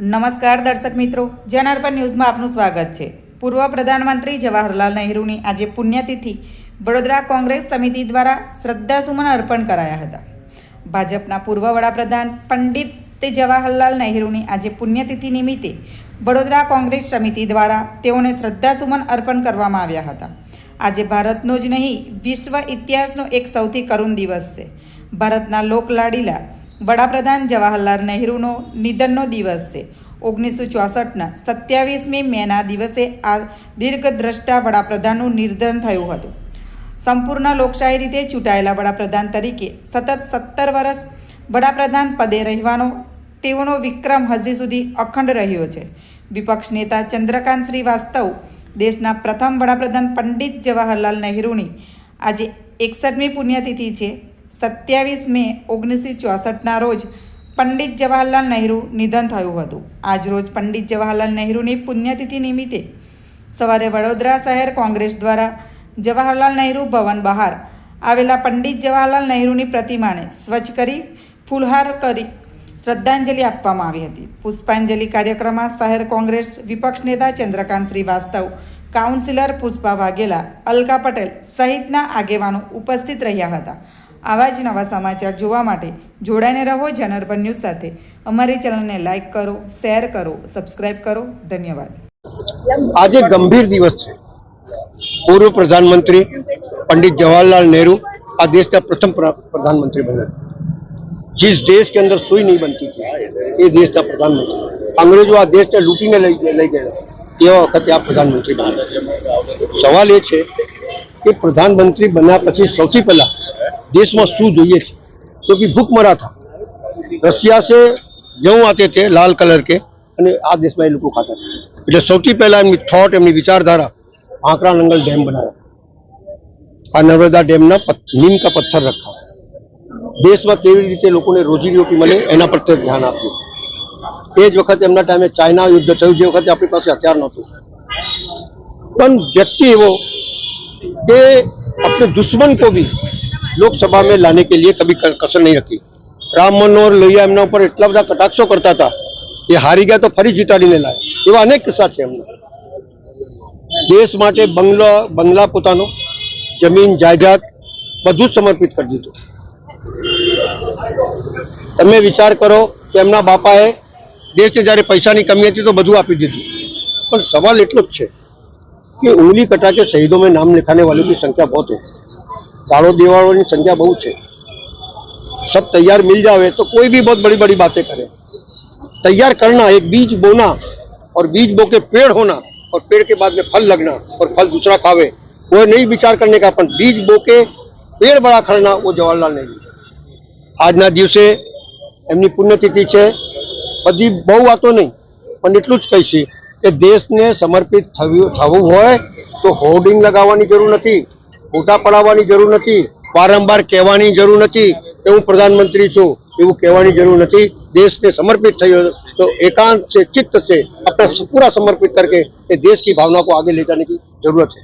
નમસ્કાર દર્શક મિત્રો, જનાર્પણ ન્યૂઝમાં આપનું સ્વાગત છે. પૂર્વ પ્રધાનમંત્રી જવાહરલાલ નહેરુની આજે પુણ્યતિથિ વડોદરા કોંગ્રેસ સમિતિ દ્વારા શ્રદ્ધાસુમન અર્પણ કરાયા હતા. ભાજપના પૂર્વ વડાપ્રધાન પંડિત જવાહરલાલ નહેરુની આજે પુણ્યતિથિ નિમિત્તે વડોદરા કોંગ્રેસ સમિતિ દ્વારા તેઓને શ્રદ્ધાસુમન અર્પણ કરવામાં આવ્યા હતા. આજે ભારતનો જ નહીં, વિશ્વ ઇતિહાસનો એક સૌથી કરુણ દિવસ છે. ભારતના લોકલાડીલા વડાપ્રધાન જવાહરલાલ નહેરુનો નિધનનો દિવસ છે. ઓગણીસો ચોસઠના સત્યાવીસમી મેના દિવસે આ દીર્ઘદ્રષ્ટા વડાપ્રધાનનું નિર્ધન થયું હતું. સંપૂર્ણ લોકશાહી રીતે ચૂંટાયેલા વડાપ્રધાન તરીકે સતત સત્તર વર્ષ વડાપ્રધાન પદે રહેવાનો તેઓનો વિક્રમ હજી સુધી અખંડ રહ્યો છે. વિપક્ષ નેતા ચંદ્રકાંત શ્રીવાસ્તવ દેશના પ્રથમ વડાપ્રધાન પંડિત જવાહરલાલ નહેરુની આજે એકસઠમી પુણ્યતિથિ છે. સત્યાવીસ મે ઓગણીસો ચોસઠના રોજ પંડિત જવાહરલાલ નહેરુ નિધન થયું હતું. આજરોજ પંડિત જવાહરલાલ નહેરુની પુણ્યતિથિ નિમિત્તે સવારે વડોદરા શહેર કોંગ્રેસ દ્વારા જવાહરલાલ નહેરુ ભવન બહાર આવેલા પંડિત જવાહરલાલ નહેરુની પ્રતિમાને સ્વચ્છ કરી, ફૂલહાર કરી શ્રદ્ધાંજલિ આપવામાં આવી હતી. પુષ્પાંજલિ કાર્યક્રમમાં શહેર કોંગ્રેસ વિપક્ષ નેતા ચંદ્રકાંત શ્રીવાસ્તવ, કાઉન્સિલર પુષ્પા વાઘેલા, અલકા પટેલ સહિતના આગેવાનો ઉપસ્થિત રહ્યા હતા. આવા જ નવા સમાચાર જોવા માટે જોડાઈને રહો જનરબન ન્યૂઝ સાથે અમારી ચેનલને લાઇક કરો શેર કરો સબસ્ક્રાઇબ કરો ધન્યવાદ આજે ગંભીર દિવસ છે પૂર્વ પ્રધાનમંત્રી पंडित जवाहरलाल नेहरू આ દેશના પ્રથમ પ્ર- પ્રધાનમંત્રી બન્યા जिस देश के अंदर सुई नहीं बनती थी એ દેશના પ્રધાનમંત્રી અંગ્રેજો આ દેશને લૂંટીને લઈ લઈ ગયા એવા વખતે આ પ્રધાનમંત્રી બન્યા સવાલ એ છે કે પ્રધાનમંત્રી બન્યા પછી સૌથી પહેલા દેશમાં શું જોઈએ છે તો કે ભૂખમરા થા રશિયા से गेहूं आते थे लाल कलर के અને આ દેશમાં એ લોકો ખાતા હતા. એટલે સૌથી પહેલા એમની થોટ એમની વિચારધારા આંકડા નંગલ ડેમ બનાવ્યા આ નર્મદા ડેમના પથ- નીમ કા પથ્થર રખા દેશમાં કેવી રીતે લોકોને રોજી રોટી મળે એના પર તે ધ્યાન આપ્યું એ જ વખતે એમના ટાઈમે ચાઇના યુદ્ધ થયું જે વખતે આપણી પાસે હથિયાર નહોતું પણ વ્યક્તિ એવો कि अपने दुश्मन को भी लोकसभा में लाने के लिए कभी क- कसर नहीं रखी રામ મનોહર લોહિયા એમના ઉપર એટલા બધા કટાક્ષો કરતા હતા એ હારી ગયા તો ફરી જીતાડીને લાયા એવા અનેક કિસ્સા છે એમના દેશ માટે બંગલો બંગલા પોતાનો જમીન જાયદાદ બધું જ સમર્પિત કરી દીધું તમે વિચાર કરો કે એમના બાપાએ દેશને જ્યારે પૈસાની કમી હતી તો બધું આપી દીધું પણ સવાલ એટલો જ છે कि उंगली कटा के शहीदों में नाम लिखाने वालों की संख्या बहुत है गाड़ो देने वालों की संख्या बहुत है सब तैयार मिल जावे तो कोई भी बहुत बड़ी बड़ी बातें करे तैयार करना एक बीज बोना और बीज बो के पेड़ होना और पेड़ के बाद में फल लगना और फल दूसरा खावे वो नहीं विचार करने का अपन बीज बो के पेड़ बड़ा करना वो जवाहरलाल नेहरू આજના દિવસે એમની પુણ્યતિથિ છે બધી બહુ વાતો નહીં પણ એટલું જ કહીશ કે દેશને સમર્પિત થવું થવું હોય તો હોર્ડિંગ લગાવવાની જરૂર નથી મોટા પડાવવાની જરૂર નથી, વારંવાર કહેવાની જરૂર નથી કે હું પ્રધાનમંત્રી છું, એવું કહેવાની જરૂર નથી. દેશને સમર્પિત થયો તો એકાંત છે, ચિત્ત છે, આપણે પૂરા સમર્પિત કરકે એ દેશ કી ભાવના કો આગે લેજાને કી જરૂરત છે.